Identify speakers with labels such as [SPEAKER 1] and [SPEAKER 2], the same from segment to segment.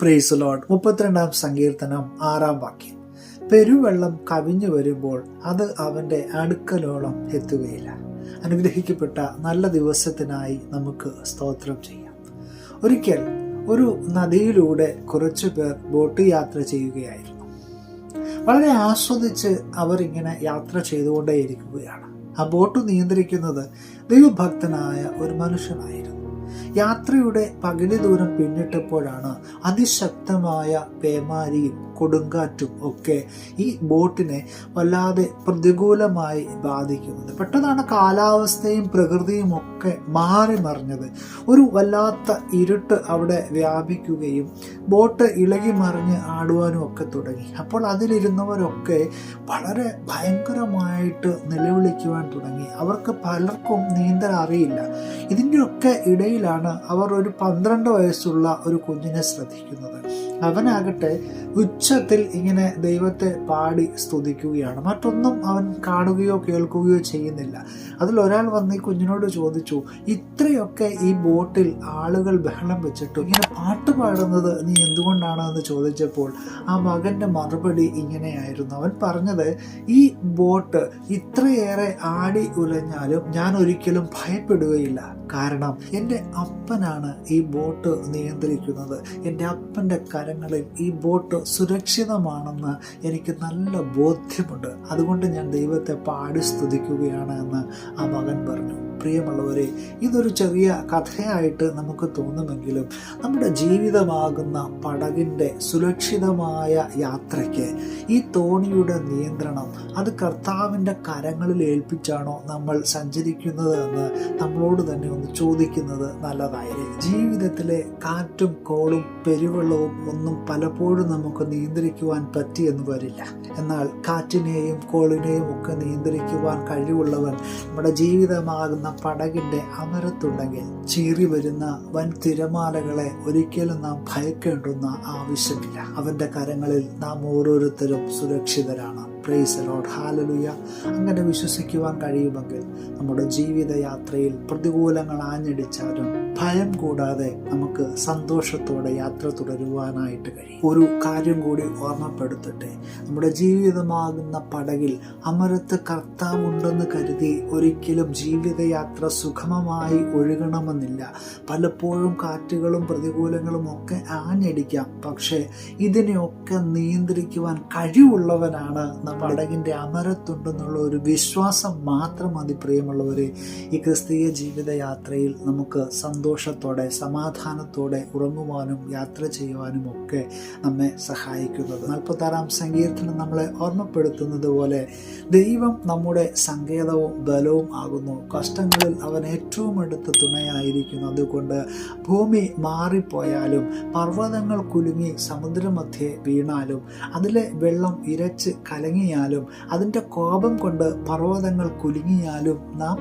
[SPEAKER 1] Price load മുപ്പത്തിരണ്ടാം സങ്കീർത്തനം ആറാം വാക്യം. പെരുവെള്ളം കവിഞ്ഞു വരുമ്പോൾ അത് അവന്റെ അടുക്കലോളം എത്തുകയില്ല. അനുഗ്രഹിക്കപ്പെട്ട നല്ല ദിവസത്തിനായി നമുക്ക് സ്തോത്രം ചെയ്യാം. ഒരിക്കൽ ഒരു നദിയിലൂടെ കുറച്ചു പേർ ബോട്ട് യാത്ര ചെയ്യുകയായിരുന്നു. വളരെ ആസ്വദിച്ച് അവരിങ്ങനെ യാത്ര ചെയ്തുകൊണ്ടേയിരിക്കുകയാണ്. ആ ബോട്ട് നിയന്ത്രിക്കുന്നത് ദൈവഭക്തനായ ഒരു മനുഷ്യനായിരുന്നു. യാത്രയുടെ പകുതി ദൂരം പിന്നിട്ടപ്പോഴാണ് അതിശക്തമായ പേമാരിയും കൊടുങ്കാറ്റും ഒക്കെ ഈ ബോട്ടിനെ വല്ലാതെ പ്രതികൂലമായി ബാധിക്കുന്നത്. പെട്ടെന്നാണ് കാലാവസ്ഥയും പ്രകൃതിയും ഒക്കെ മാറി മറിഞ്ഞത്. ഒരു വല്ലാത്ത ഇരുട്ട് അവിടെ വ്യാപിക്കുകയും ബോട്ട് ഇളകി മറിഞ്ഞ് ആടുവാനും ഒക്കെ തുടങ്ങി. അപ്പോൾ അതിലിരുന്നവരൊക്കെ വളരെ ഭയങ്കരമായിട്ട് നിലവിളിക്കുവാൻ തുടങ്ങി. അവർക്ക് പലർക്കും നീന്തൽ അറിയില്ല. ഇതിന്റെയൊക്കെ ഇടയിലാണ് അവർ ഒരു പന്ത്രണ്ട് വയസ്സുള്ള ഒരു കുഞ്ഞിനെ ശ്രദ്ധിക്കുന്നത്. അവനാകട്ടെ ഉച്ചത്തിൽ ഇങ്ങനെ ദൈവത്തെ പാടി സ്തുതിക്കുകയാണ്. മറ്റൊന്നും അവൻ കാണുകയോ കേൾക്കുകയോ ചെയ്യുന്നില്ല. അതിൽ ഒരാൾ വന്ന് ഈ കുഞ്ഞിനോട് ചോദിച്ചു ഇത്രയൊക്കെ ഈ ബോട്ടിൽ ആളുകൾ ബഹളം വെച്ചിട്ടു ഇങ്ങനെ പാട്ട് പാടുന്നത് നീ എന്തുകൊണ്ടാണ്? എന്ന് ചോദിച്ചപ്പോൾ ആ മകന്റെ മറുപടി ഇങ്ങനെയായിരുന്നു. അവൻ പറഞ്ഞത് ഈ ബോട്ട് ഇത്രയേറെ ആടി ഉലഞ്ഞാലും ഞാൻ ഒരിക്കലും ഭയപ്പെടുകയില്ല. കാരണം എന്റെ അപ്പനാണ് ഈ ബോട്ട് നിയന്ത്രിക്കുന്നത്. എന്റെ അപ്പന്റെ കരങ്ങളിൽ ഈ ബോട്ട് സുരക്ഷിതമാണെന്ന് എനിക്ക് നല്ല ബോധ്യമുണ്ട്. അതുകൊണ്ട് ഞാൻ ദൈവത്തെ പാടി സ്തുതിക്കുകയാണ് എന്ന് ആ മകൻ പറഞ്ഞു. പ്രിയമുള്ളവരെ ഇതൊരു ചെറിയ കഥയായിട്ട് നമുക്ക് തോന്നുമെങ്കിലും നമ്മുടെ ജീവിതമാകുന്ന പടകിന്റെ സുരക്ഷിതമായ യാത്രയ്ക്ക് ഈ തോണിയുടെ നിയന്ത്രണം അത് കർത്താവിന്റെ കരങ്ങളിൽ ഏൽപ്പിച്ചാണോ നമ്മൾ സഞ്ചരിക്കുന്നത് എന്ന് നമ്മളോട് തന്നെ ഒന്ന് ചോദിക്കുന്നത് നല്ലതായിരിക്കും. ജീവിതത്തിലെ കാറ്റും കോളും പെരുവെള്ളവും ഒന്നും പലപ്പോഴും നമുക്ക് നിയന്ത്രിക്കുവാൻ പറ്റിയെന്ന് വരില്ല. എന്നാൽ കാറ്റിനെയും കോളിനെയും ഒക്കെ നിയന്ത്രിക്കുവാൻ കഴിവുള്ളവൻ നമ്മുടെ ജീവിതമാകുന്ന പടകിന്റെ അമരത്തുണ്ടെങ്കിൽ ചീറി വരുന്ന വൻ തിരമാലകളെ ഒരിക്കലും നാം ഭയക്കേണ്ടുന്ന ആവശ്യമില്ല. അവന്റെ കരങ്ങളിൽ നാം ഓരോരുത്തരും സുരക്ഷിതരാണ്. പ്രൈസ് ലോഡ് ഹാലലുയ അങ്ങനെ വിശ്വസിക്കുവാൻ കഴിയുമെങ്കിൽ നമ്മുടെ ജീവിതയാത്രയിൽ പ്രതികൂലങ്ങൾ ആഞ്ഞടിച്ചാലും ഭയം കൂടാതെ നമുക്ക് സന്തോഷത്തോടെ യാത്ര തുടരുവാനായിട്ട് കഴിയും. ഒരു കാര്യം കൂടി ഓർമ്മപ്പെടുത്തട്ടെ. നമ്മുടെ ജീവിതമാകുന്ന പടകിൽ അമരത്ത് കർത്താവുണ്ടെന്ന് കരുതി ഒരിക്കലും ജീവിതയാത്ര സുഗമമായി ഒഴുകണമെന്നില്ല. പലപ്പോഴും കാറ്റുകളും പ്രതികൂലങ്ങളും ഒക്കെ ആഞ്ഞടിക്കാം. പക്ഷേ ഇതിനെയൊക്കെ നിയന്ത്രിക്കുവാൻ കഴിവുള്ളവനാണ് പടകിന്റെ അമരത്തുണ്ടെന്നുള്ള ഒരു വിശ്വാസം മാത്രം മതി പ്രിയമുള്ളവരെ. ഈ ക്രിസ്തീയ ജീവിതയാത്രയിൽ നമുക്ക് സന്തോഷത്തോടെ സമാധാനത്തോടെ ഉറങ്ങുവാനും യാത്ര ചെയ്യുവാനും ഒക്കെ നമ്മെ സഹായിക്കുന്നത്. നാൽപ്പത്താറാം സങ്കീർത്തനം നമ്മളെ ഓർമ്മപ്പെടുത്തുന്നത് പോലെ ദൈവം നമ്മുടെ സങ്കേതവും ബലവും ആകുന്നു. കഷ്ടങ്ങളിൽ അവൻ ഏറ്റവും അടുത്ത തുണയായിരിക്കുന്നു. അതുകൊണ്ട് ഭൂമി മാറിപ്പോയാലും പർവതങ്ങൾ കുലുങ്ങി സമുദ്രമധ്യേ വീണാലും അതിലെ വെള്ളം ഇരച്ച് കലങ്ങിയാലും അതിന്റെ കോപം കൊണ്ട് പർവതങ്ങൾ കുലുങ്ങിയാലും നാം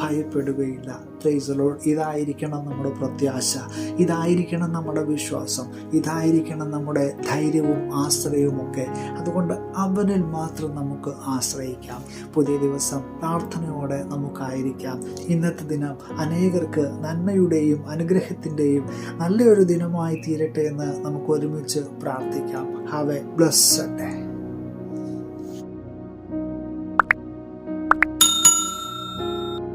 [SPEAKER 1] ഭയപ്പെടുകയില്ല. ത്രൈസലോൾ ഇതായിരിക്കണം നമ്മുടെ പ്രത്യാശ. ഇതായിരിക്കണം നമ്മുടെ വിശ്വാസം. ഇതായിരിക്കണം നമ്മുടെ ധൈര്യവും ആശ്രയവും ഒക്കെ. അതുകൊണ്ട് അവനിൽ മാത്രം നമുക്ക് ആശ്രയിക്കാം. പുതിയ ദിവസം പ്രാർത്ഥനയോടെ നമുക്കായിരിക്കാം. ഇന്നത്തെ ദിനം അനേകർക്ക് നന്മയുടെയും അനുഗ്രഹത്തിന്റെയും നല്ലൊരു ദിനമായി തീരട്ടെ എന്ന് നമുക്ക് ഒരുമിച്ച് പ്രാർത്ഥിക്കാം. Have A blessed day